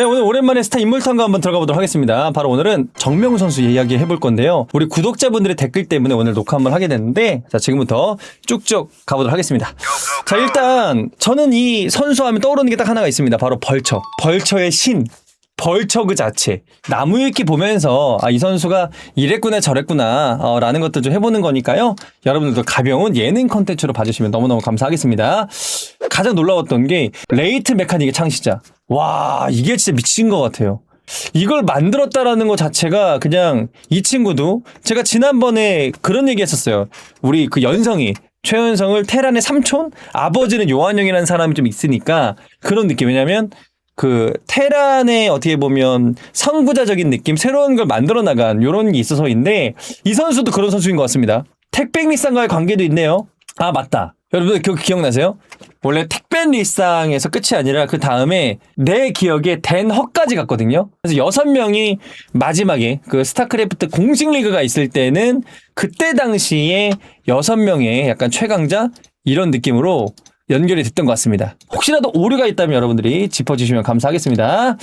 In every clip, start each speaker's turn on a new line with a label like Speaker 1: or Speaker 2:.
Speaker 1: 네, 오늘 오랜만에 스타 인물 탐구 한번 들어가 보도록 하겠습니다. 바로 오늘은 정명훈 선수 이야기 해볼 건데요. 우리 구독자분들의 댓글 때문에 오늘 녹화 한번 하게 됐는데, 자, 지금부터 쭉쭉 가보도록 하겠습니다. 자, 일단, 저는 이 선수 하면 떠오르는 게 딱 하나가 있습니다. 바로 벌처. 벌처의 신. 벌처 그 자체. 나무 읽기 보면서, 아, 이 선수가 이랬구나, 저랬구나, 어, 라는 것들 좀 해보는 거니까요. 여러분들도 가벼운 예능 컨텐츠로 봐주시면 너무너무 감사하겠습니다. 가장 놀라웠던 게, 레이트 메카닉의 창시자. 와, 이게 진짜 미친 것 같아요. 이걸 만들었다라는 것 자체가 그냥 이 친구도 제가 지난번에 그런 얘기 했었어요. 우리 그 연성이 최연성을 테란의 삼촌? 아버지는 요한형이라는 사람이 좀 있으니까 그런 느낌. 왜냐면 그 테란의 어떻게 보면 선구자적인 느낌, 새로운 걸 만들어 나간 요런 게 있어서인데 이 선수도 그런 선수인 것 같습니다. 택배리쌍과의 관계도 있네요. 아, 맞다. 여러분들 그거 기억나세요? 원래 택배리쌍에서 끝이 아니라 그 다음에 내 기억에 댄 헉까지 갔거든요. 그래서 여섯 명이 마지막에 그 스타크래프트 공식 리그가 있을 때는 그때 당시에 여섯 명의 약간 최강자 이런 느낌으로 연결이 됐던 것 같습니다. 혹시라도 오류가 있다면 여러분들이 짚어주시면 감사하겠습니다.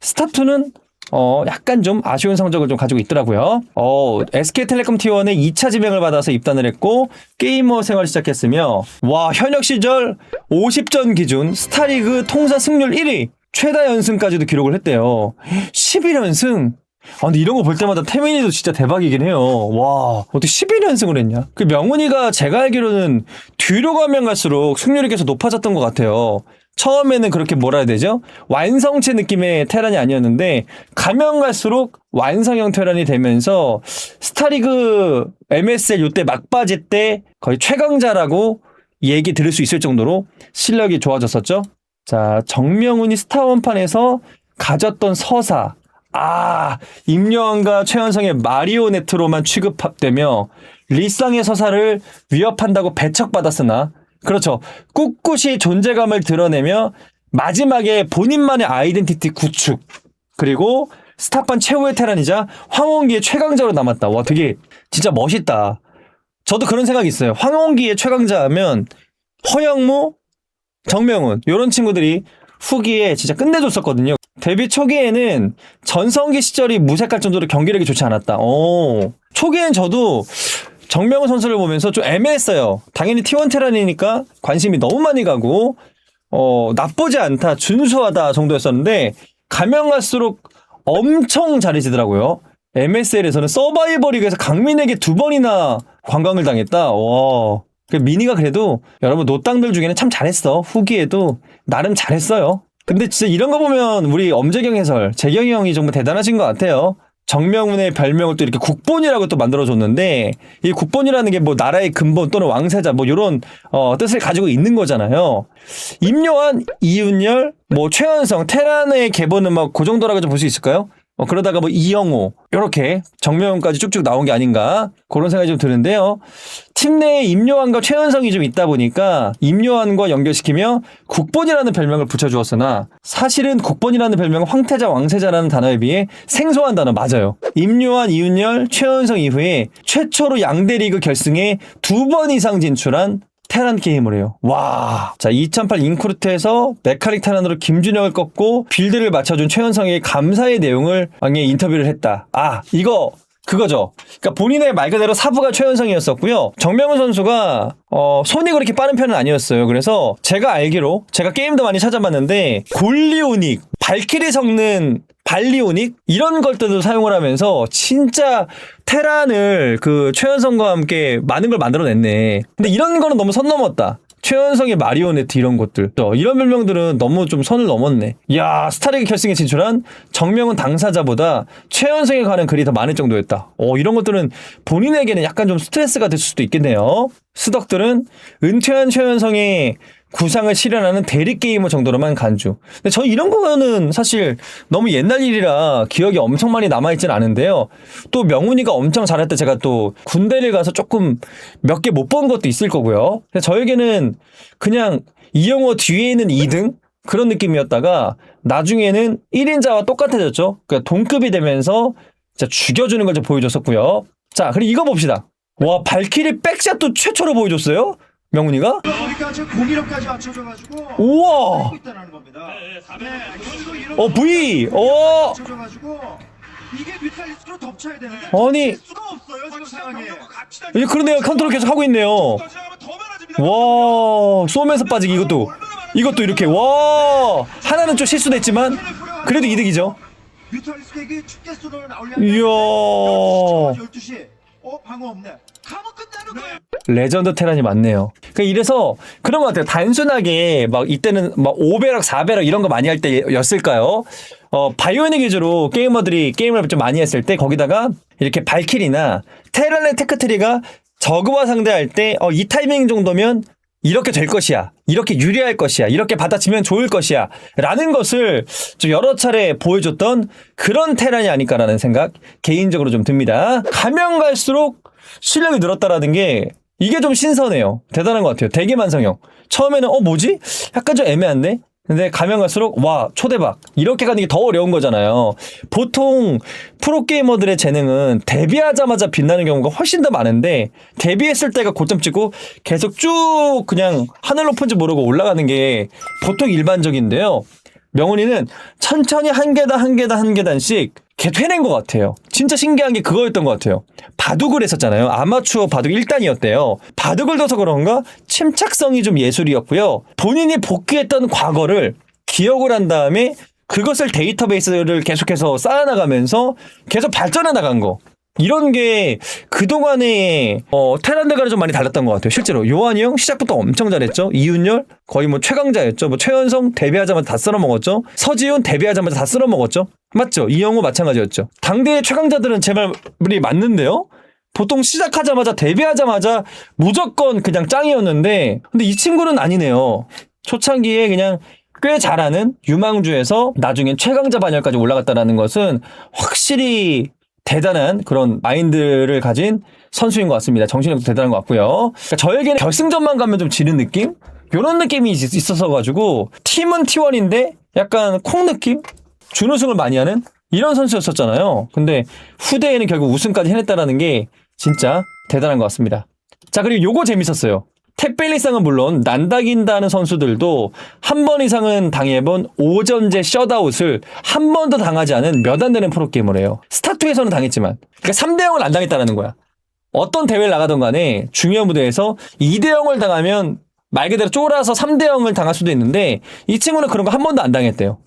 Speaker 1: 스타투는 어, 약간 좀 아쉬운 성적을 좀 가지고 있더라고요. 어, SK텔레콤 T1에 2차 지명을 받아서 입단을 했고, 게이머 생활을 시작했으며, 와, 현역 시절 50전 기준 스타리그 통사 승률 1위, 최다 연승까지도 기록을 했대요. 11연승! 아, 근데 이런 거 볼 때마다 태민이도 진짜 대박이긴 해요. 와, 어떻게 11연승을 했냐? 그 명훈이가 제가 알기로는 뒤로 가면 갈수록 승률이 계속 높아졌던 것 같아요. 처음에는 그렇게 뭐라 해야 되죠? 완성체 느낌의 테란이 아니었는데, 가면 갈수록 완성형 테란이 되면서, 스타리그 MSL 요때 막바지 때 거의 최강자라고 얘기 들을 수 있을 정도로 실력이 좋아졌었죠? 자, 정명훈이 스타원판에서 가졌던 서사, 아, 임요한과 최현성의 마리오네트로만 취급되며 리쌍의 서사를 위협한다고 배척받았으나 그렇죠. 꿋꿋이 존재감을 드러내며 마지막에 본인만의 아이덴티티 구축 그리고 스타판 최후의 테란이자 황혼기의 최강자로 남았다. 와, 되게 진짜 멋있다. 저도 그런 생각이 있어요. 황혼기의 최강자 하면 허영무, 정명훈 이런 친구들이 후기에 진짜 끝내줬었거든요. 데뷔 초기에는 전성기 시절이 무색할 정도로 경기력이 좋지 않았다. 오. 초기엔 저도 정명훈 선수를 보면서 좀 애매했어요. 당연히 T1 테란이니까 관심이 너무 많이 가고, 어, 나쁘지 않다, 준수하다 정도였었는데, 가면 갈수록 엄청 잘해지더라고요. MSL에서는 서바이벌 리그에서 강민에게 두 번이나 관광을 당했다. 와. 그 미니가 그래도 여러분 노땅들 중에는 참 잘했어. 후기에도 나름 잘했어요. 근데 진짜 이런 거 보면 우리 엄재경 해설, 재경이 형이 정말 대단하신 것 같아요. 정명훈의 별명을 또 이렇게 국본이라고 또 만들어줬는데 이 국본이라는 게 뭐 나라의 근본 또는 왕세자 뭐 이런 어, 뜻을 가지고 있는 거잖아요. 임요한, 이윤열, 뭐 최현성, 테란의 계보는 막그 정도라고 좀 볼 수 있을까요? 어, 그러다가 뭐 이영호 이렇게 정명훈까지 쭉쭉 나온 게 아닌가 그런 생각이 좀 드는데요. 팀 내에 임요한과 최현성이 좀 있다 보니까 임요한과 연결시키며 국본이라는 별명을 붙여주었으나 사실은 국본이라는 별명은 황태자 왕세자라는 단어에 비해 생소한 단어 맞아요. 임요한, 이윤열, 최현성 이후에 최초로 양대 리그 결승에 두 번 이상 진출한 테란 게임을 해요. 와. 자, 2008 인크루트에서 메카닉 테란으로 김준영을 꺾고 빌드를 맞춰준 최현성에게 감사의 내용을 왕에 인터뷰를 했다. 아, 이거 그거죠. 그러니까 본인의 말 그대로 사부가 최현성이었었고요. 정명훈 선수가 어, 손이 그렇게 빠른 편은 아니었어요. 그래서 제가 알기로 제가 게임도 많이 찾아봤는데 골리오닉, 발키리 성능 발리오닉 이런 것들도 사용을 하면서 진짜 테란을 그 최현성과 함께 많은 걸 만들어냈네. 근데 이런 거는 너무 선 넘었다. 최현성의 마리오네트 이런 것들 또 이런 별명들은 너무 좀 선을 넘었네. 야 스타리그 결승에 진출한 정명훈 당사자보다 최현성에 관한 글이 더 많을 정도였다. 어 이런 것들은 본인에게는 약간 좀 스트레스가 됐을 수도 있겠네요. 스덕들은 은퇴한 최현성의 구상을 실현하는 대립게이머 정도로만 간주. 근데 저 이런 거는 사실 너무 옛날 일이라 기억이 엄청 많이 남아있진 않은데요. 또 명훈이가 엄청 잘할 때 제가 또 군대를 가서 조금 몇 개 못 본 것도 있을 거고요. 저에게는 그냥 이영호 뒤에 있는 2등? 그런 느낌이었다가 나중에는 1인자와 똑같아졌죠. 그러니까 동급이 되면서 죽여주는 걸 좀 보여줬었고요. 자, 그리고 이거 봅시다. 와, 발키리 백샷도 최초로 보여줬어요? 명훈이가?
Speaker 2: 지금 공이력까지 맞춰줘가지고
Speaker 1: 우와!
Speaker 2: 있다는 겁니다. 네, 그리고 이런
Speaker 1: 어, V! 어!
Speaker 2: 맞춰줘가지고 이게 뮤탈리스트로 덮쳐야 되는데
Speaker 1: 아니,
Speaker 2: 수가 없어요 지금 상황에.
Speaker 1: 이 그러네요. 컨트롤 계속 하고 있네요. 와, 쏘면서 빠지기 이것도. 이것도 이렇게, 와! 하나는 좀 실수됐지만, 그래도 이득이죠.
Speaker 2: 뮤탈리스트에게 축제 수를 나오려
Speaker 1: 이야.
Speaker 2: 12시 어 방어 없네. 거예요.
Speaker 1: 레전드 테란이 많네요. 그러니까 이래서 그런 것 같아요. 단순하게 막 이때는 막 5배락, 4배락 이런 거 많이 할 때였을까요? 어, 바이오닉 위주로 게이머들이 게임을 좀 많이 했을 때 거기다가 이렇게 발킬이나 테란의 테크트리가 저그와 상대할 때 어, 이 타이밍 정도면 이렇게 될 것이야. 이렇게 유리할 것이야. 이렇게 받아치면 좋을 것이야. 라는 것을 좀 여러 차례 보여줬던 그런 테란이 아닐까라는 생각 개인적으로 좀 듭니다. 가면 갈수록 실력이 늘었다라는 게 이게 좀 신선해요. 대단한 것 같아요. 대기만성형. 처음에는 어 뭐지? 약간 좀 애매한데? 근데 가면 갈수록 와 초대박 이렇게 가는 게 더 어려운 거잖아요. 보통 프로게이머들의 재능은 데뷔하자마자 빛나는 경우가 훨씬 더 많은데 데뷔했을 때가 고점 찍고 계속 쭉 그냥 하늘 높은지 모르고 올라가는 게 보통 일반적인데요. 명훈이는 천천히 한 계단 한 계단 한 계단씩 해낸 것 같아요. 진짜 신기한 게 그거였던 것 같아요. 바둑을 했었잖아요. 아마추어 바둑 1단이었대요. 바둑을 둬서 그런가 침착성이 좀 예술이었고요. 본인이 복귀했던 과거를 기억을 한 다음에 그것을 데이터베이스를 계속해서 쌓아나가면서 계속 발전해 나간 거. 이런 게 그동안에 어, 테란들과는 좀 많이 달랐던 것 같아요. 실제로 요한이 형 시작부터 엄청 잘했죠. 이윤열 거의 뭐 최강자였죠. 뭐 최현성 데뷔하자마자 다 쓸어먹었죠. 서지훈 데뷔하자마자 다 쓸어먹었죠. 맞죠? 이영호 마찬가지였죠. 당대의 최강자들은 제 말이 맞는데요. 보통 시작하자마자 데뷔하자마자 무조건 그냥 짱이었는데 근데 이 친구는 아니네요. 초창기에 그냥 꽤 잘하는 유망주에서 나중엔 최강자 반열까지 올라갔다라는 것은 확실히 대단한 그런 마인드를 가진 선수인 것 같습니다. 정신력도 대단한 것 같고요. 그러니까 저에게는 결승전만 가면 좀 지는 느낌? 이런 느낌이 있- 있어서 가지고 팀은 T1인데 약간 콩 느낌? 준우승을 많이 하는 이런 선수였었잖아요. 근데 후대에는 결국 우승까지 해냈다라는 게 진짜 대단한 것 같습니다. 자 그리고 요거 재밌었어요. 택벨리상은 물론 난다긴다는 선수들도 한 번 이상은 당해본 오전제 셧아웃을 한 번도 당하지 않은 몇 안 되는 프로게이머래요. 스타2에서는 당했지만 그러니까 3대 0을 안 당했다는 거야. 어떤 대회를 나가던 간에 중요한 무대에서 2대 0을 당하면 말 그대로 쫄아서 3대 0을 당할 수도 있는데 이 친구는 그런 거 한 번도 안 당했대요.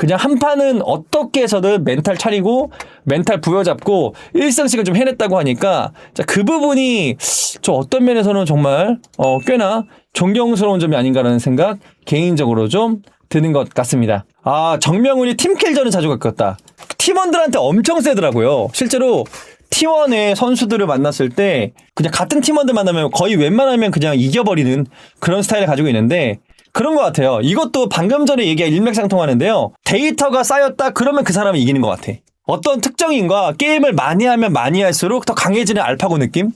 Speaker 1: 그냥 한 판은 어떻게 해서든 멘탈 차리고 멘탈 부여잡고 일상식을 좀 해냈다고 하니까 자, 그 부분이 저 어떤 면에서는 정말 어, 꽤나 존경스러운 점이 아닌가라는 생각 개인적으로 좀 드는 것 같습니다. 아 정명훈이 팀킬전을 자주 겪었다. 팀원들한테 엄청 세더라고요. 실제로 T1의 선수들을 만났을 때 그냥 같은 팀원들 만나면 거의 웬만하면 그냥 이겨버리는 그런 스타일을 가지고 있는데 그런 것 같아요. 이것도 방금 전에 얘기한 일맥상통하는데요. 데이터가 쌓였다 그러면 그 사람이 이기는 것 같아. 어떤 특정인과 게임을 많이 하면 많이 할수록 더 강해지는 알파고 느낌?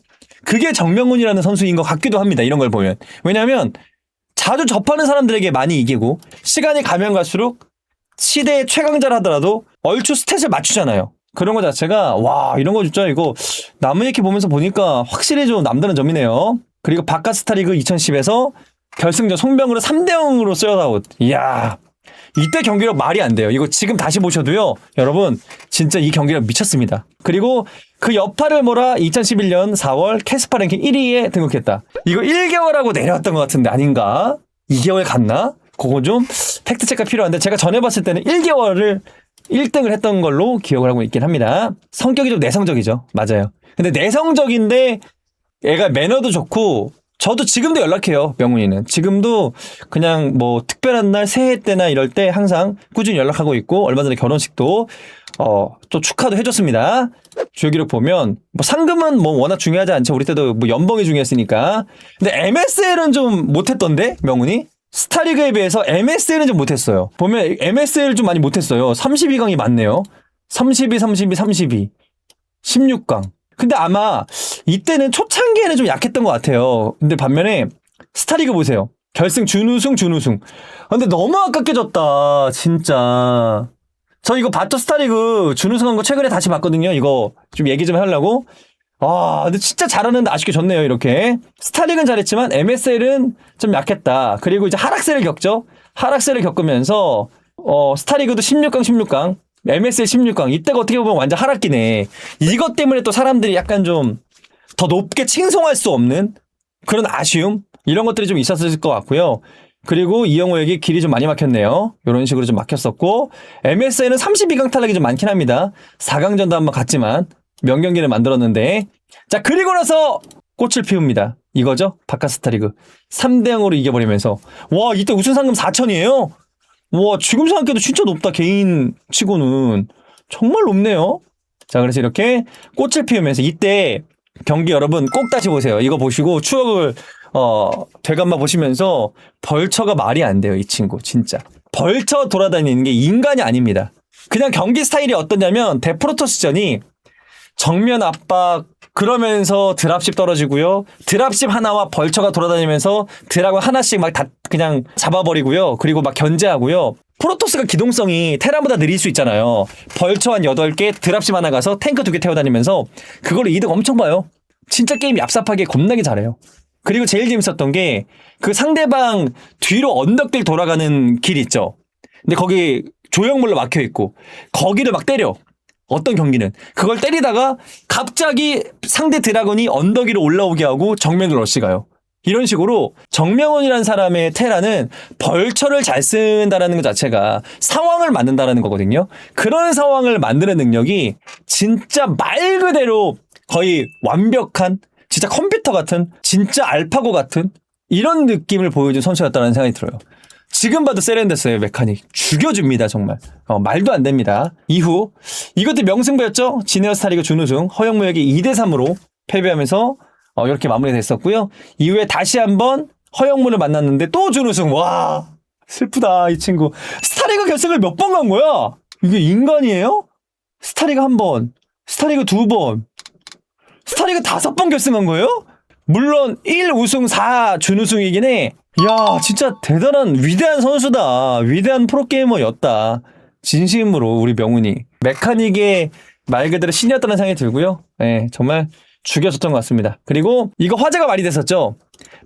Speaker 1: 그게 정명훈이라는 선수인 것 같기도 합니다. 이런 걸 보면. 왜냐하면 자주 접하는 사람들에게 많이 이기고 시간이 가면 갈수록 시대의 최강자를 하더라도 얼추 스탯을 맞추잖아요. 그런 거 자체가 와 이런 거 진짜 이거 나무위키 보면서 보니까 확실히 좀 남다른 점이네요. 그리고 바깥 스타리그 2010에서 결승전 송병으로 3대 0으로 쓰여다오. 이야 이때 경기력 말이 안 돼요. 이거 지금 다시 보셔도요. 여러분 진짜 이 경기력 미쳤습니다. 그리고 그 여파를 몰아 2011년 4월 캐스파 랭킹 1위에 등극했다. 이거 1개월하고 내려왔던 것 같은데 아닌가? 2개월 갔나? 그거 좀 팩트 체크가 필요한데 제가 전에 봤을 때는 1개월을 1등을 했던 걸로 기억을 하고 있긴 합니다. 성격이 좀 내성적이죠. 맞아요. 근데 내성적인데 애가 매너도 좋고 저도 지금도 연락해요. 명훈이는. 지금도 그냥 뭐 특별한 날 새해 때나 이럴 때 항상 꾸준히 연락하고 있고 얼마 전에 결혼식도 어 또 축하도 해줬습니다. 주요 기록 보면 뭐 상금은 뭐 워낙 중요하지 않죠. 우리 때도 뭐 연봉이 중요했으니까. 근데 MSL은 좀 못했던데 명훈이. 스타리그에 비해서 MSL은 좀 못했어요. 보면 MSL 좀 많이 못했어요. 32강이 많네요. 32, 32, 32. 16강. 근데 아마 이때는 초창기에는 좀 약했던 것 같아요. 근데 반면에 스타리그 보세요. 결승 준우승, 준우승. 아, 근데 너무 아깝게 졌다. 진짜. 저 이거 바토 스타리그 준우승한 거 최근에 다시 봤거든요. 이거 좀 얘기 좀 하려고. 아, 근데 진짜 잘하는데 아쉽게 졌네요, 이렇게. 스타릭은 잘했지만 MSL은 좀 약했다. 그리고 이제 하락세를 겪죠. 하락세를 겪으면서 어, 스타리그도 16강, 16강, MSL 16강. 이때가 어떻게 보면 완전 하락기네. 이것 때문에 또 사람들이 약간 좀 더 높게 칭송할 수 없는 그런 아쉬움 이런 것들이 좀 있었을 것 같고요. 그리고 이영호에게 길이 좀 많이 막혔네요. 이런 식으로 좀 막혔었고 MSN은 32강 탈락이 좀 많긴 합니다. 4강전도 한번 갔지만 명경기를 만들었는데 자 그리고 나서 꽃을 피웁니다. 이거죠? 바카스타리그 3대 0으로 이겨버리면서 와 이때 우승 상금 4천이에요. 와 지금 생각해도 진짜 높다 개인 치고는 정말 높네요. 자 그래서 이렇게 꽃을 피우면서 이때 경기 여러분 꼭 다시 보세요. 이거 보시고 추억을 어 되감아 보시면서 벌처가 말이 안 돼요 이 친구 진짜 벌처 돌아다니는 게 인간이 아닙니다. 그냥 경기 스타일이 어떠냐면 데프로토스전이 정면 압박 그러면서 드랍십 떨어지고요. 드랍십 하나와 벌처가 돌아다니면서 드라곤 하나씩 막 다 그냥 잡아버리고요. 그리고 막 견제하고요. 프로토스가 기동성이 테란보다 느릴 수 있잖아요. 벌처 한 8개, 드랍십 하나 가서 탱크 2개 태워 다니면서 그걸로 이득 엄청 봐요. 진짜 게임 얍삽하게 겁나게 잘해요. 그리고 제일 재밌었던 게 그 상대방 뒤로 언덕길 돌아가는 길 있죠. 근데 거기 조형물로 막혀 있고 거기를 막 때려. 어떤 경기는 그걸 때리다가 갑자기 상대 드라곤이 언덕 위로 올라오게 하고 정면으로 러시 가요. 이런 식으로 정명훈이라는 사람의 테라는 벌처를 잘 쓴다라는 것 자체가 상황을 만든다라는 거거든요. 그런 상황을 만드는 능력이 진짜 말 그대로 거의 완벽한 진짜 컴퓨터 같은 진짜 알파고 같은 이런 느낌을 보여준 선수였다는 생각이 들어요. 지금 봐도 세련됐어요 메카닉. 죽여줍니다 정말. 어, 말도 안 됩니다. 이후 이것도 명승부였죠? 지네어 스타리그 준우승. 허영무에게 2대 3으로 패배하면서 어, 이렇게 마무리됐었고요. 이후에 다시 한번 허영무를 만났는데 또 준우승. 와 슬프다 이 친구. 스타리그 결승을 몇 번 간 거야? 이게 인간이에요? 스타리그 한번 스타리그 두번 스타리그 다섯 번 결승한 거예요? 물론 1 우승 4 준우승이긴 해. 야, 진짜 대단한 위대한 선수다. 위대한 프로게이머였다. 진심으로 우리 명훈이 메카닉의 말 그대로 신이었다는 생각이 들고요. 예, 정말 죽여줬던 것 같습니다. 그리고 이거 화제가 많이 됐었죠.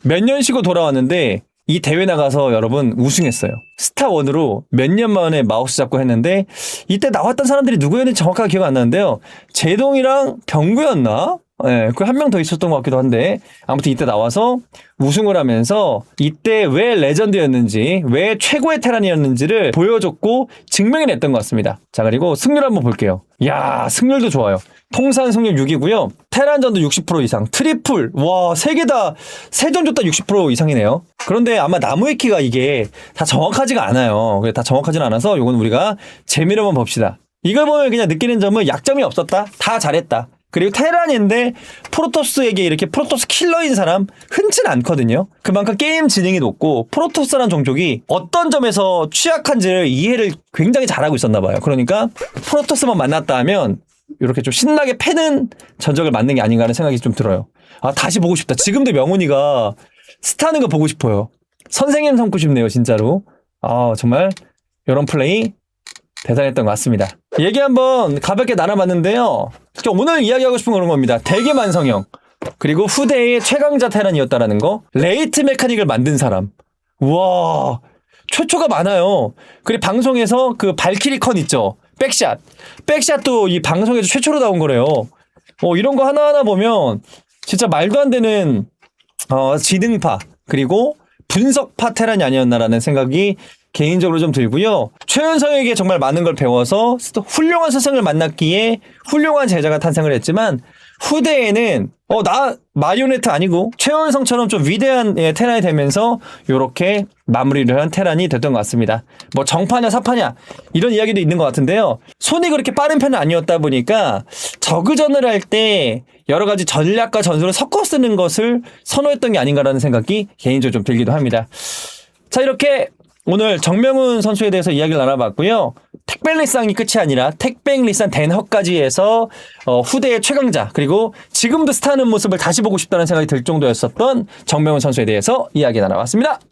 Speaker 1: 몇 년 쉬고 돌아왔는데 이 대회 나가서 여러분 우승했어요. 스타원으로 몇 년 만에 마우스 잡고 했는데 이때 나왔던 사람들이 누구였는지 정확하게 기억 안 나는데요. 제동이랑 병구였나? 예, 그 한 명 더 있었던 것 같기도 한데 아무튼 이때 나와서 우승을 하면서 이때 왜 레전드였는지 왜 최고의 테란이었는지를 보여줬고 증명해냈던 것 같습니다. 자 그리고 승률 한번 볼게요. 야 승률도 좋아요. 통산 승률 6이고요. 테란전도 60% 이상, 트리플 와 세 개 다 세전 줬다 60% 이상이네요. 그런데 아마 나무의 키가 이게 다 정확하지가 않아요. 다 정확하지는 않아서 이건 우리가 재미로만 봅시다. 이걸 보면 그냥 느끼는 점은 약점이 없었다. 다 잘했다. 그리고 테란인데 프로토스에게 이렇게 프로토스 킬러인 사람 흔치는 않거든요. 그만큼 게임 진행이 높고 프로토스라는 종족이 어떤 점에서 취약한지를 이해를 굉장히 잘하고 있었나 봐요. 그러니까 프로토스만 만났다 하면 이렇게 좀 신나게 패는 전적을 만든 게 아닌가 하는 생각이 좀 들어요. 아 다시 보고 싶다. 지금도 명훈이가 스타는 거 보고 싶어요. 선생님 삼고 싶네요, 진짜로. 아 정말 이런 플레이 대단했던 것 같습니다. 얘기 한번 가볍게 나눠봤는데요. 오늘 이야기하고 싶은 그런 겁니다. 대개 만성형. 그리고 후대의 최강자 테란이었다라는 거. 레이트 메카닉을 만든 사람. 우와. 최초가 많아요. 그리고 방송에서 그 발키리 컨 있죠. 백샷. 백샷도 이 방송에서 최초로 나온 거래요. 어, 이런 거 하나하나 보면 진짜 말도 안 되는 어, 지능파 그리고 분석파 테란이 아니었나라는 생각이 개인적으로 좀 들고요. 최현성에게 정말 많은 걸 배워서 또 훌륭한 스승을 만났기에 훌륭한 제자가 탄생을 했지만 후대에는 어 나 마리오네트 아니고 최현성처럼 좀 위대한 예, 테란이 되면서 요렇게 마무리를 한 테란이 됐던 것 같습니다. 뭐 정파냐 사파냐 이런 이야기도 있는 것 같은데요. 손이 그렇게 빠른 편은 아니었다 보니까 저그전을 할 때 여러 가지 전략과 전술을 섞어 쓰는 것을 선호했던 게 아닌가라는 생각이 개인적으로 좀 들기도 합니다. 자 이렇게 오늘 정명훈 선수에 대해서 이야기를 나눠봤고요. 택백리쌍이 끝이 아니라 택백리쌍 댄허까지 해서 어, 후대의 최강자 그리고 지금도 스타하는 모습을 다시 보고 싶다는 생각이 들 정도였었던 정명훈 선수에 대해서 이야기 나눠봤습니다.